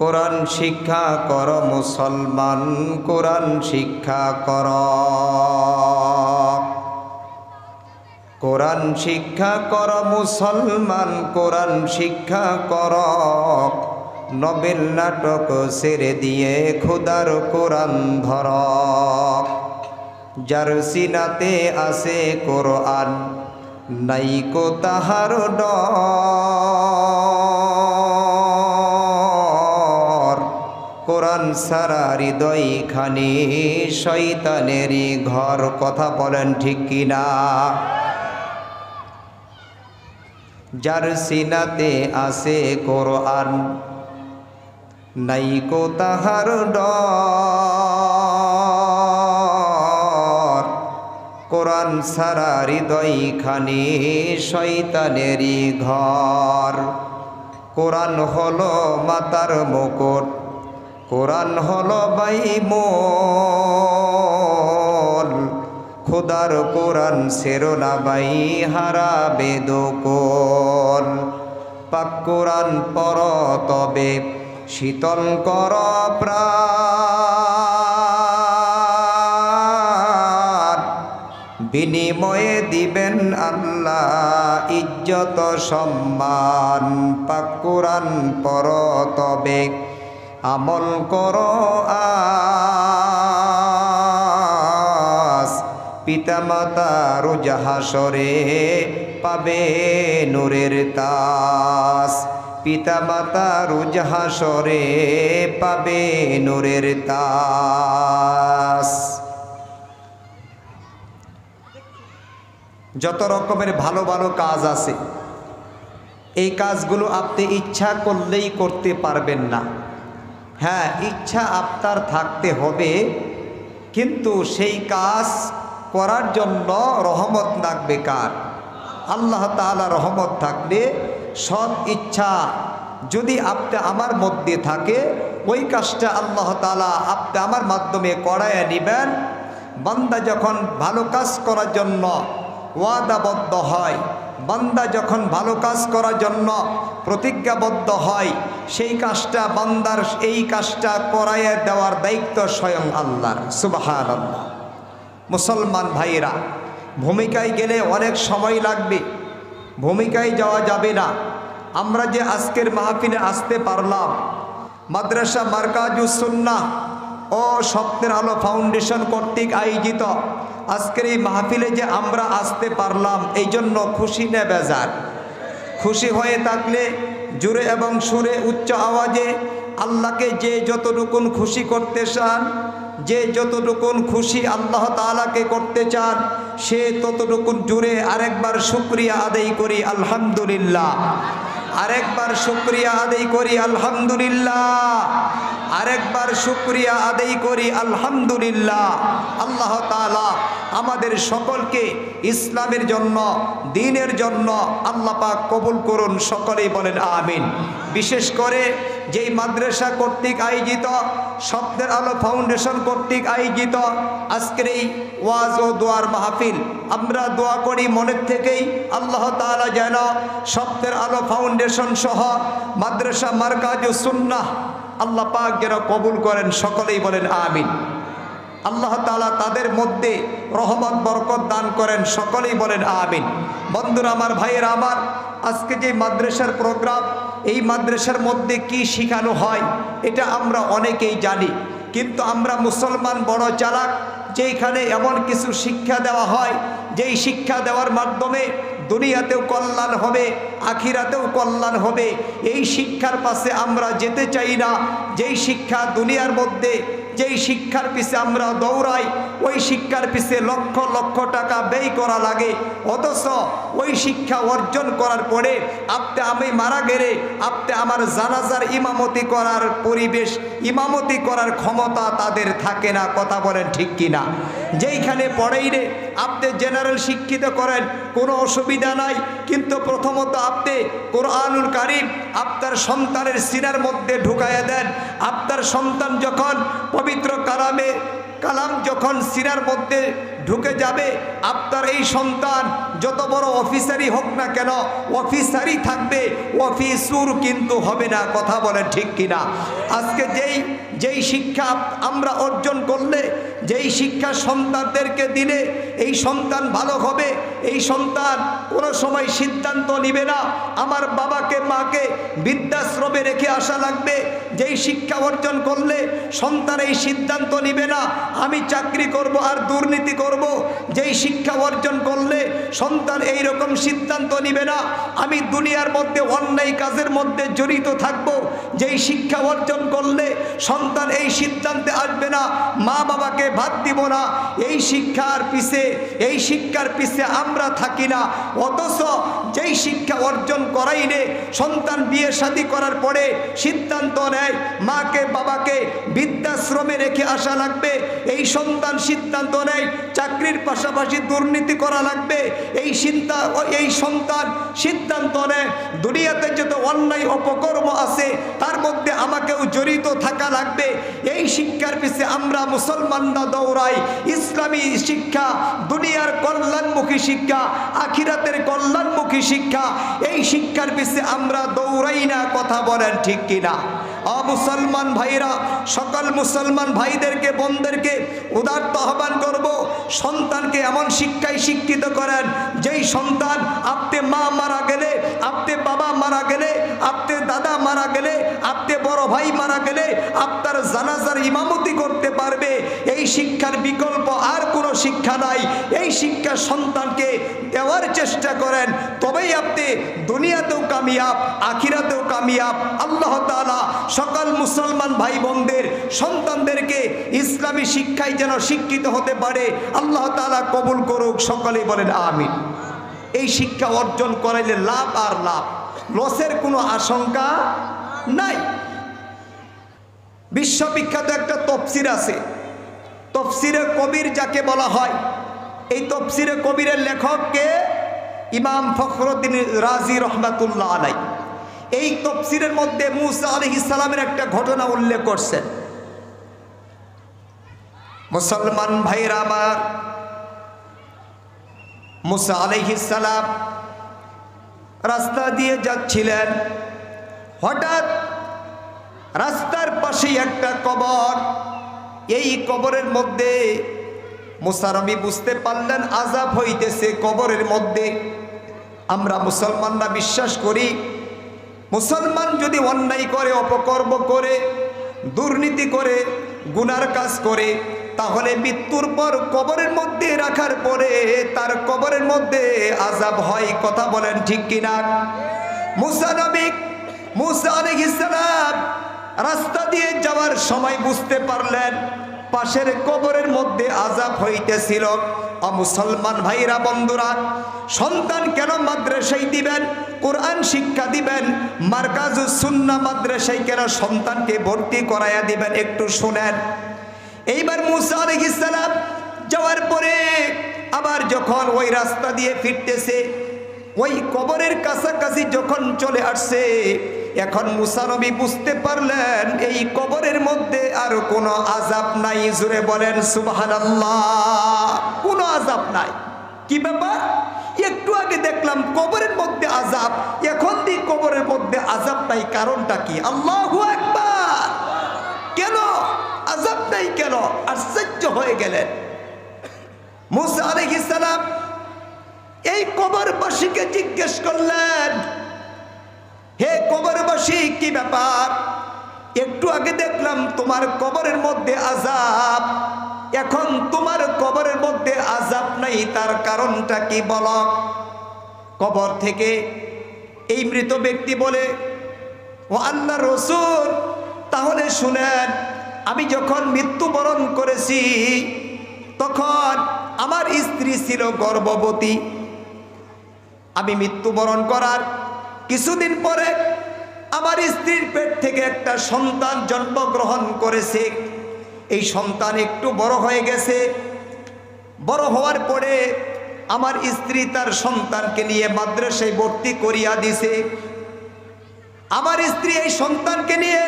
কোরআন শিক্ষা কর, মুসলমান কোরআন শিক্ষা কর। কোরআন শিক্ষা কর, মুসলমান কোরআন শিক্ষা কর। নবেল নাটক ছেড়ে দিয়ে খুদার কোরআন ধর। যার সিনাতে আছে কোরআন নাইকো তাহার ডর। কোরআন সারা হৃদয় খানি শৈতানেরই ঘর কথা বলেন ঠিক কিনা? যার সিনাতে আছে কোরআন নাইকো তাহার ডর। কোরআন সারা হৃদয় খানি শৈতানেরই ঘর। কোরআন হলো মাতার মুকুট কোরআন হলো বাই মোল খোদার কোরআন সেরোনা বাই হারা বেদকোল। পাক কোরআন পর তবে শীতল কর বিনিময়ে দিবেন আল্লাহ ইজ্জত সম্মান। পাক কোরআন পর তবে আমল কর আস। পিতামাতা রোজাহাসরে পাবে নূরের তাস। পিতা পিতামাতা রোজাহাসরে পাবে নূরের তাস। যত রকমের ভালো ভালো কাজ আছে, এই কাজগুলো আপনি ইচ্ছা করলেই করতে পারবেন না। হ্যাঁ ইচ্ছা আপনার থাকতে হবে, কিন্তু সেই কাজ করার জন্য রহমত লাগবে কার? আল্লাহ তাআলা রহমত থাকলে সৎ ইচ্ছা যদি আপনি আমার মধ্যে থাকে, ওই কাজটা আল্লাহ তাআলা আপনি আমার মাধ্যমে করাইয়া নেবেন। বান্দা যখন ভালো কাজ করার জন্য ওয়াদাবদ্ধ হয় বান্দা যখন ভালো কাজ করার জন্য প্রতিজ্ঞাবদ্ধ হয়, সেই কাজটা বান্দার, এই কাজটা করাইয়া দেওয়ার দায়িত্ব স্বয়ং আল্লাহর। সুবাহান আল্লাহ মুসলমান ভাইয়েরা, ভূমিকায় গেলে অনেক সময় লাগবে। ভূমিকায় যাওয়া যাবে না। আমরা যে আজকের মাহফিলে আসতে পারলাম, মাদ্রাসা মার্কাজুসুন্না ও স্বপ্নের আলো ফাউন্ডেশন কর্তৃক আয়োজিত আজকের এই মাহফিলে যে আমরা আসতে পারলাম, এই জন্য খুশি নে বেজার। খুশি হয়ে থাকলে জুড়ে এবং সুরে উচ্চ আওয়াজে আল্লাহকে যে যতটুকুন খুশি করতে চান, যে যতটুকুন খুশি আল্লাহ তালাকে করতে চান, সে ততটুকুন জুড়ে আরেকবার শুক্রিয়া আদায় করি, আলহামদুলিল্লাহ। আরেকবার শুক্রিয়া আদায় করি, আলহামদুলিল্লাহ। আরেকবার শুক্রিয়া আদায় করি, আলহামদুলিল্লাহ। আল্লাহ তালা আমাদের সকলকে ইসলামের জন্য, দিনের জন্য আল্লাহ পাক কবুল করুন, সকলেই বলেন আমিন। বিশেষ করে যেই মাদ্রাসা কর্তৃক আয়োজিত, স্বপ্নের আলো ফাউন্ডেশন কর্তৃক আয়োজিত, আজকের এই ওয়াজ ও দোয়ার মাহফিল, আমরা দোয়া করি মনের থেকেই আল্লাহ তালা যেন স্বপ্নের আলো ফাউন্ডেশন সহ মাদ্রাসা মার্কাজ ও সুন্নাহ আল্লাহ পাক যেন কবুল করেন, সকলেই বলেন আমিন। আল্লাহ তাআলা তাদের মধ্যে রহমত, বরকত দান করেন। সকলেই বলেন আমিন। বন্ধুরা, আমার ভাইয়ের, আমার আজকে যে মাদ্রাসার প্রোগ্রাম, এই মাদ্রাসার মধ্যে কি শেখানো হয়, এটা আমরা অনেকেই জানি। কিন্তু আমরা মুসলমান বড় চালাক, যেইখানে এমন কিছু শিক্ষা দেওয়া হয়, যেই শিক্ষা দেওয়ার মাধ্যমে দুনিয়াতেও কল্যাণ হবে, আখিরাতেও কল্যাণ হবে। এই শিক্ষার পাশে আমরা যেতে চাই না। যেই শিক্ষা দুনিয়ার মধ্যে, যেই শিক্ষার পিছে আমরা দৌড়াই, ওই শিক্ষার পিছে লক্ষ লক্ষ টাকা ব্যয় করা লাগে। অথচ ওই শিক্ষা অর্জন করার পরে আপনি আমি মারা গেলে আপনি আমার জানাজার ইমামতি করার পরিবেশ, ইমামতি করার ক্ষমতা তাদের থাকে না, কথা বলেন ঠিক কিনা? যেইখানে পড়েই রে, আপনি জেনারেল শিক্ষিত করেন, কোনো অসুবিধা নাই। কিন্তু প্রথমত আপনি কোরআনুল কারিম আপনার সন্তানের সিনার মধ্যে ঢুকাইয়া দেন। আপনার সন্তান যখন পবিত্র কালামে, কালাম যখন সিনার মধ্যে ঢুকে যাবে, আপনার এই সন্তান যত বড় অফিসারই হোক না কেন, অফিসারই থাকবে, অফিসুর কিন্তু হবে না, কথা বলেন ঠিক কিনা? আজকে যেই যেই শিক্ষা আমরা অর্জন করলে যেই শিক্ষা সন্তানদেরকে দিলে এই সন্তান ভালো হবে, এই সন্তান কোনো সময় সিদ্ধান্ত নিবে না। আমার বাবাকে, মাকে বৃদ্ধাশ্রমে রেখে আসা লাগবে। যেই শিক্ষা অর্জন করলে সন্তান এই সিদ্ধান্ত নিবে না, আমি চাকরি করব আর দুর্নীতি করব। যেই শিক্ষা অর্জন করলে সন্তান এই রকম সিদ্ধান্ত নিবে না, আমি দুনিয়ার মধ্যে অন্যায় কাজের মধ্যে জড়িত থাকব। যেই শিক্ষা অর্জন করলে সন্তান এই সিদ্ধান্তে আসবে না মা বাবাকে ভাত দিব না। এই শিক্ষার পিছে, এই শিক্ষার পিছে আমরা থাকি না। অথচ যেই শিক্ষা অর্জন করাইলে সন্তান বিয়ে শাদী করার পরে সিদ্ধান্ত নেয়, মাকে, বাবাকে বৃদ্ধাশ্রমে রেখে আসা লাগবে। এই সন্তান সিদ্ধান্ত নেয়, চাকরির পাশাপাশি দুর্নীতি করা লাগবে। এই চিন্তা এই সন্তান সিদ্ধান্ত নেয়, দুনিয়াতে যত অন্যায় অপকর্ম আছে, তার মধ্যে আমাকেও জড়িত থাকা লাগবে। এই শিক্ষার পিছে আমরা মুসলমানরা দৌড়াই। ইসলামী শিক্ষা, দুনিয়ার কল্যাণমুখী শিক্ষা, আখিরাতের কল্যাণমুখী শিক্ষা, এই শিক্ষার পিছে আমরা দৌড়াই না, কথা বলেন ঠিক কিনা? অমুসলমান ভাইরা, সকল মুসলমান ভাইদেরকে, বোনদেরকে উদার্ত আহ্বান করব, সন্তানকে এমন শিক্ষায় শিক্ষিত করেন, যেই সন্তান আপনি মা মারা গেলে, আপনি বাবা মারা গেলে গেলে, আপনি বড় ভাই মারা গেলে আপনার জানাজার ইমামতি করতে পারবে। এই শিক্ষার বিকল্প আর কোনো শিক্ষা নাই। এই শিক্ষা সন্তানকে দেওয়ার চেষ্টা করেন। তবেই আপনি দুনিয়াতেও কামিয়াব, আখিরাতেও কামিয়াব। আল্লাহ তালা সকল মুসলমান ভাই বোনদের সন্তানদেরকে ইসলামী শিক্ষায় যেন শিক্ষিত হতে পারে, আল্লাহ তালা কবুল করুক। সকলেই বলেন, আমিন। এই শিক্ষা অর্জন করাইলে লাভ আর লাভ। লসের কোনো আশঙ্কা নাই। বিশ্ববিখ্যাত একটা তফসির আছে। তফসিরে কবির যাকে বলা হয়, এই তফসিরে কবিরের লেখককে ইমাম ফখরুদ্দিন রাজি রহমাতুল্লাহ আলাই। এই তফসিরের মধ্যে মুসা আলি ইসলামের একটা ঘটনা উল্লেখ করছেন। মুসলমান ভাইরা আমার, মুসা আলহিসাল্লাম রাস্তা দিয়ে যাচ্ছিলেন। হঠাৎ রাস্তার পাশেই একটা কবর। এই কবরের মধ্যে মুসারবি বুঝতে পারলেন আজাব হইতেছে কবরের মধ্যে। আমরা মুসলমানরা বিশ্বাস করি, মুসলমান যদি অন্যায় করে, অপকর্ম করে, দুর্নীতি করে, গুনার কাজ করে, তাহলে মৃত্যুর পর কবরের মধ্যে রাখার পরে তার কবরের মধ্যে আজাব হয়, কথা বলেন ঠিক কিনা? মুসা নবী মুসা আলহিসাম রাস্তা দিয়ে যাওয়ার সময় বুঝতে পারলেন পাশের কবরের মধ্যে আজাব হইতেছিল। অমুসলমান ভাইরা, বন্ধুরা, সন্তান কেন মাদ্রাসায় দিবেন? কোরআন শিক্ষা দিবেন? মার্কাজু সুন্না মাদ্রাসায় কেন সন্তানকে ভর্তি করাইয়া দিবেন? একটু শোনেন। এইবার মুসা আলহিসাম যাওয়ার পরে আবার যখন ওই রাস্তা দিয়ে ফিরতেছে, ওই কবরের কাছাকাছি যখন চলে আসছে এখন মুসানবী বুঝতে পারলেন, এই কবরের মধ্যে আর কোনো আজাব নাই। জুড়ে বলেন সুবাহান কোনো আজাব নাই। কি ব্যাপার? একটু আগে দেখলাম কবরের মধ্যে আজাব এখন দি কবরের মধ্যে আজাব নাই, কারণটা কি? আল্লাহ একবার কেন? আজাব নাই কেন? আশ্চর্য হয়ে গেলেন। মুসা আলহিস সালাম এই কবরবাসীকে জিজ্ঞেস করলেন হে কবরবাসী, কি ব্যাপার? একটু আগে দেখলাম তোমার কবরের মধ্যে আজাব এখন তোমার কবরের মধ্যে আজাব নাই, তার কারণটা কি বল? কবর থেকে এই মৃত ব্যক্তি বলে, ও আল্লাহ রসুল, তাহলে শুনেন, আমি যখন মৃত্যুবরণ করেছি, তখন আমার স্ত্রী ছিল গর্ভবতী। আমি মৃত্যুবরণ করার কিছুদিন পরে আমার স্ত্রীর পেট থেকে একটা সন্তান জন্মগ্রহণ করেছে। এই সন্তান একটু বড় হয়ে গেছে। বড় হওয়ার পরে আমার স্ত্রী তার সন্তানকে নিয়ে মাদ্রাসায় ভর্তি করিয়া দিছে। আমার স্ত্রী এই সন্তানকে নিয়ে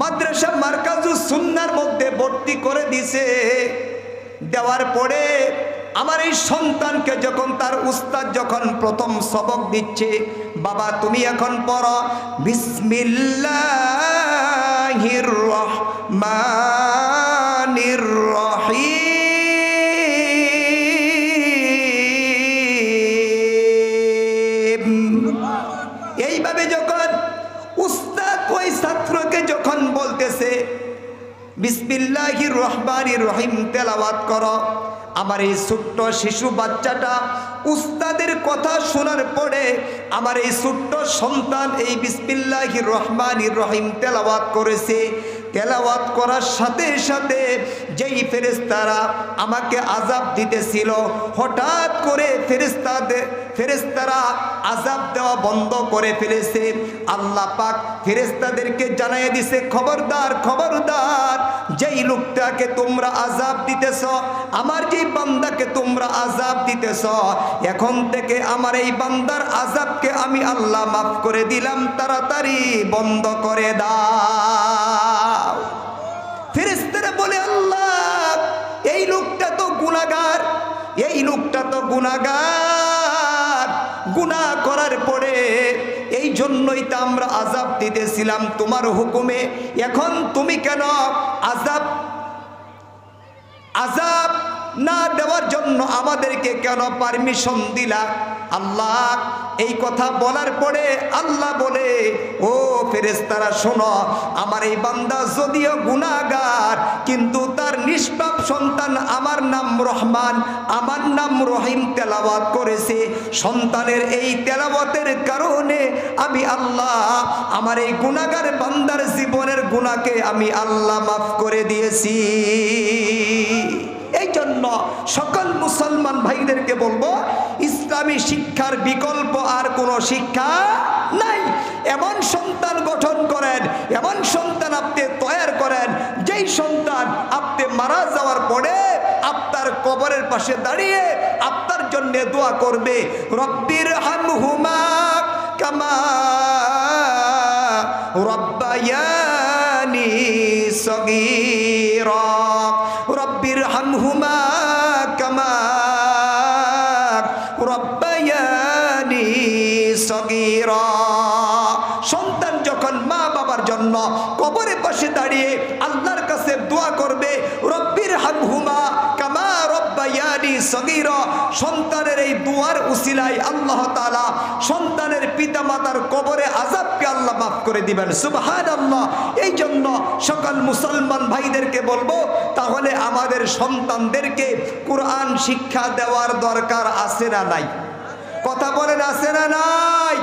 মাদ্রাসা মার্কাজু সুন্নার মধ্যে ভর্তি করে দিছে। দেওয়ার পরে আমার এই সন্তানকে যখন তার উস্তাদ যখন প্রথম সবক দিচ্ছে, বাবা তুমি এখন পড়ো, বিসমিল্লাহির রহমানির রহিম। এইভাবে যখন উস্তাদ ওই ছাত্রকে যখন বলতেছে, বিসমিল্লাহির রহমানির রহিম, তেলাওয়াত করো। আমার এই ছোট্ট শিশু বাচ্চাটা উস্তাদের কথা শোনার পরে আমার এই ছোট্ট সন্তান এই বিসমিল্লাহির রহমানির রহিম তেলাবাদ করেছে। তেলাওয়াত করার সাথে সাথে যেই ফেরেস্তারা আমাকে আজাব দিতেছিল, হঠাৎ করে ফেরেস্তাদের ফেরেস্তারা আজাব দেওয়া বন্ধ করে ফেলেছে। আল্লাহ পাক ফেরেস্তাদেরকে জানাই দিছে, খবরদার খবরদার, যেই লোকটাকে তোমরা আজাব দিতেছ, আমার যেই বান্দাকে তোমরা আজাব দিতেছ, এখন থেকে আমার এই বান্দার আজাবকে আমি আল্লাহ মাফ করে দিলাম, তাড়াতাড়ি বন্ধ করে দাও। এই লোকটা তো গুনাগার এই লোকটা তো গুনাগার গুনাহ করার পরে এই জন্যই তো আমরা আজাব দিতেছিলাম তোমার হুকুমে। এখন তুমি কেন আজাব আজাব না দেওয়ার জন্য আমাদেরকে কেন পারমিশন দিলা? আল্লাহ এই কথা বলার পরে আল্লাহ বলে, ও ফেরেস্তারা শোনো, আমার এই বান্দা যদিও গুনাগার কিন্তু তার নিষ্পাপ সন্তান আমার নাম রহমান, আমার নাম রহিম তেলাওয়াত করেছে। সন্তানের এই তেলাওয়াতের কারণে আমি আল্লাহ, আমার এই গুনাগার বান্দার জীবনের গুণাকে আমি আল্লাহ মাফ করে দিয়েছি। সকল মুসলমান ভাইদেরকে বলব, ইসলামী শিক্ষার বিকল্প আর কোনো শিক্ষা নাই। এমন সন্তান গঠন করেন, এমন সন্তান আপনি তৈয়ার করেন, যেই সন্তান আপনি মারা যাওয়ার পরে আপনার কবরের পাশে দাঁড়িয়ে আপনার জন্য দোয়া করবে, রব্বির হামহুমা কামা রব্বায়ানি সগীরা। সন্তানের এই দুয়ার উসিলাই আল্লাহ তাআলা সন্তানের পিতামাতার কবরে আজাবকে আল্লাহ মাফ করে দিবেন। সুবহানাল্লাহ। এই জন্য সকল মুসলমান ভাইদেরকে বলব, তাহলে আমাদের সন্তানদেরকে কোরআন শিক্ষা দেওয়ার দরকার আছে না নাই? কথা বলেন আছে না নাই?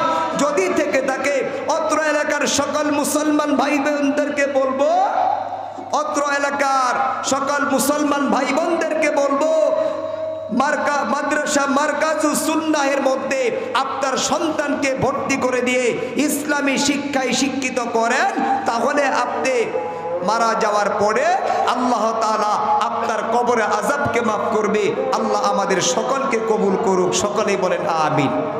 যদি থেকে থাকে, অত্র এলাকার সকল মুসলমান ভাই বোনদেরকে বলব, অত্র এলাকার সকল মুসলমান ভাই বোনদেরকে বলব মার্কা, মাদ্রাসা, মার্কাজু সুন্নাহের মধ্যে আপনার সন্তানকে ভর্তি করে দিয়ে ইসলামী শিক্ষায় শিক্ষিত করেন, তাহলে আপনি মারা যাওয়ার পরে আল্লাহ তালা আপনার কবরে আজাবকে মাফ করবে। আল্লাহ আমাদের সকলকে কবুল করুক। সকলেই বলেন, আমিন।